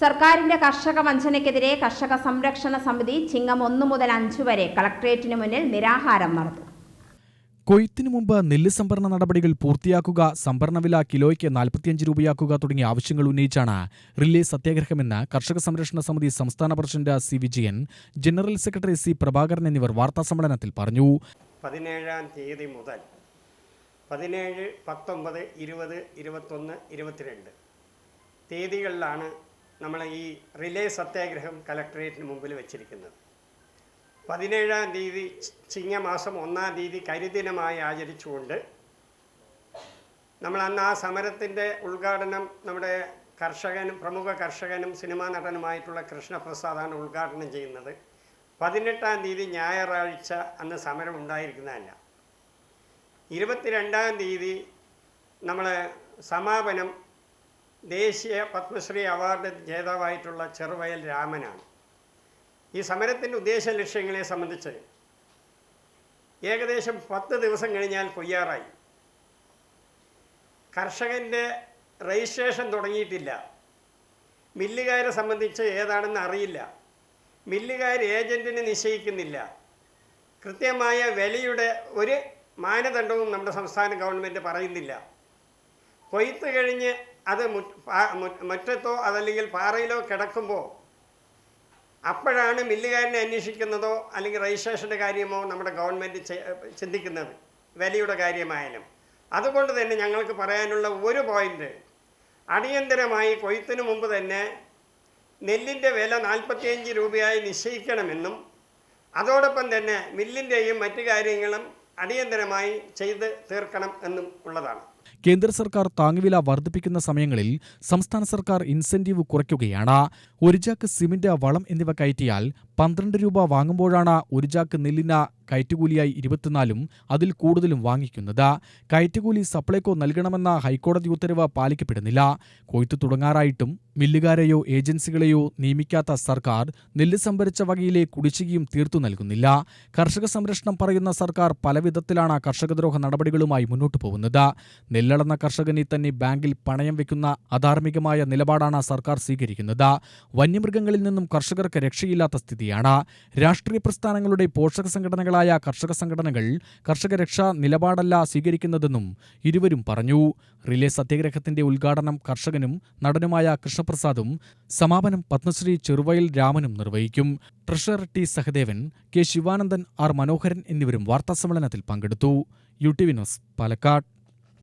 സർക്കാരിന്റെ കർഷക വഞ്ചനയ്ക്കെതിരെ കർഷക സംരക്ഷണ സമിതി ചിങ്ങം ഒന്നു മുതൽ അഞ്ചു വരെ കളക്ട്രേറ്റിന് മുന്നിൽ നിരാഹാരം നടത്തും. കൊയ്ത്തിനു മുമ്പ് നെല്ല് സംഭരണ നടപടികൾ പൂർത്തിയാക്കുക സംഭരണ വില കിലോയ്ക്ക് നാൽപ്പത്തിയഞ്ച് രൂപയാക്കുക തുടങ്ങിയ ആവശ്യങ്ങൾ ഉന്നയിച്ചാണ് റിലേ സത്യാഗ്രഹമെന്ന് കർഷക സംരക്ഷണ സമിതി സംസ്ഥാന president C Vijayan general secretary C Prabhakaran എന്നിവർ വാർത്താ സമ്മേളനത്തിൽ പറഞ്ഞു. പതിനേഴാം തീയതി മുതൽ പതിനേഴ് പത്തൊമ്പത് ഇരുപത് ഇരുപത്തൊന്ന് ഇരുപത്തിരണ്ട് തീയതികളിലാണ് നമ്മൾ ഈ റിലേ സത്യാഗ്രഹം കലക്ടറേറ്റിന് മുമ്പിൽ വെച്ചിരിക്കുന്നത്. പതിനേഴാം തീയതി ചിങ്ങമാസം ഒന്നാം തീയതി കരിദിനമായി ആചരിച്ചുകൊണ്ട് നമ്മൾ അന്ന് ആ സമരത്തിന്റെ ഉദ്ഘാടനം നമ്മുടെ കർഷകനും പ്രമുഖ കർഷകനും സിനിമാ നടനുമായിട്ടുള്ള കൃഷ്ണപ്രസാദാണ് ഉദ്ഘാടനം ചെയ്യുന്നത്. പതിനെട്ടാം തീയതി ഞായറാഴ്ച അന്ന് സമരം ഉണ്ടായിരിക്കുന്നതല്ല. ഇരുപത്തിരണ്ടാം തീയതി നമ്മൾ സമാപനം ദേശീയ പത്മശ്രീ അവാർഡ് ജേതാവായിട്ടുള്ള ചെറുവയൽ രാമനാണ്. ഈ സമരത്തിന്റെ ഉദ്ദേശ ലക്ഷ്യങ്ങളെ സംബന്ധിച്ച് ഏകദേശം പത്ത് ദിവസം കഴിഞ്ഞാൽ കൊയ്യാറായി കർഷകന്റെ രജിസ്ട്രേഷൻ തുടങ്ങിയിട്ടില്ല. മില്ലുകാരെ സംബന്ധിച്ച് ഏതാണെന്ന് അറിയില്ല. മില്ലുകാർ ഏജന്റിനെ നിശ്ചയിക്കുന്നില്ല. കൃത്യമായ വിലയുടെ ഒരു മാനദണ്ഡവും നമ്മുടെ സംസ്ഥാന ഗവൺമെന്റ് പറയുന്നില്ല. കൊയ്ത്ത് കഴിഞ്ഞ് അത് മുറ്റത്തോ അതല്ലെങ്കിൽ പാറയിലോ കിടക്കുമ്പോൾ അപ്പോഴാണ് മില്ലുകാരനെ അന്വേഷിക്കുന്നതോ അല്ലെങ്കിൽ രജിസ്ട്രേഷന്റെ കാര്യമോ നമ്മുടെ ഗവൺമെന്റ് ചിന്തിക്കുന്നത് വിലയുടെ കാര്യമായാലും. അതുകൊണ്ട് തന്നെ ഞങ്ങൾക്ക് പറയാനുള്ള ഒരു പോയിന്റ് അടിയന്തരമായി കൊയ്ത്തിന് മുമ്പ് തന്നെ നെല്ലിന്റെ വില നാൽപ്പത്തിയഞ്ച് രൂപയായി നിശ്ചയിക്കണമെന്നും അതോടൊപ്പം തന്നെ മില്ലിന്റെയും മറ്റു കാര്യങ്ങളും അടിയന്തരമായി ചെയ്ത് തീർക്കണം എന്നും ഉള്ളതാണ്. കേന്ദ്ര സർക്കാർ താങ്ങുവില വർദ്ധിപ്പിക്കുന്ന സമയങ്ങളിൽ സംസ്ഥാന സർക്കാർ ഇൻസെന്റീവ് കുറയ്ക്കുകയാണ്. ഒരു ചാക്ക് സിമന്റ് വളം എന്നിവ കയറ്റിയാൽ പന്ത്രണ്ട് രൂപ വാങ്ങുമ്പോഴാണ് ഒരു ചാക്ക് നെല്ലിന് കയറ്റുകൂലിയായി ഇരുപത്തിനാലും അതിൽ കൂടുതലും വാങ്ങിക്കുന്നത്. കയറ്റുകൂലി സപ്ലൈകോ നൽകണമെന്ന ഹൈക്കോടതി ഉത്തരവ് പാലിക്കപ്പെടുന്നില്ല. കൊയ്ത്തു തുടങ്ങാറായിട്ടും മില്ലുകാരെയോ ഏജൻസികളെയോ നിയമിക്കാത്ത സർക്കാർ നെല്ല് സംഭരിച്ച വകയിലെ കുടിശ്ശികയും തീർത്തു നൽകുന്നില്ല. കർഷക സംരക്ഷണം പറയുന്ന സർക്കാർ പലവിധത്തിലാണ് കർഷകദ്രോഹ നടപടികളുമായി മുന്നോട്ടു പോകുന്നത് നെല്ലളന്ന കർഷകനെ തന്നെ ബാങ്കിൽ പണയം വെക്കുന്ന അധാർമികമായ നിലപാടാണ് സർക്കാർ സ്വീകരിക്കുന്നത്. വന്യമൃഗങ്ങളിൽ നിന്നും കർഷകർക്ക് രക്ഷയില്ലാത്ത സ്ഥിതിയാണ്. രാഷ്ട്രീയ പ്രസ്ഥാനങ്ങളുടെ പോഷക സംഘടനകളായ കർഷക സംഘടനകൾ കർഷക രക്ഷാ നിലപാടല്ല സ്വീകരിക്കുന്നതെന്നും ഇരുവരും പറഞ്ഞു. റിലേ സത്യാഗ്രഹത്തിന്റെ ഉദ്ഘാടനം കർഷകനും നടനുമായ കൃഷ്ണപ്രസാദും സമാപനം പത്മശ്രീ ചെറുവയൽ രാമനും നിർവഹിക്കും. Treasurer T Sahadevan K Sivanandan R Manoharan എന്നിവരും വാർത്താസമ്മേളനത്തിൽ പങ്കെടുത്തു. U T V news Palakkad.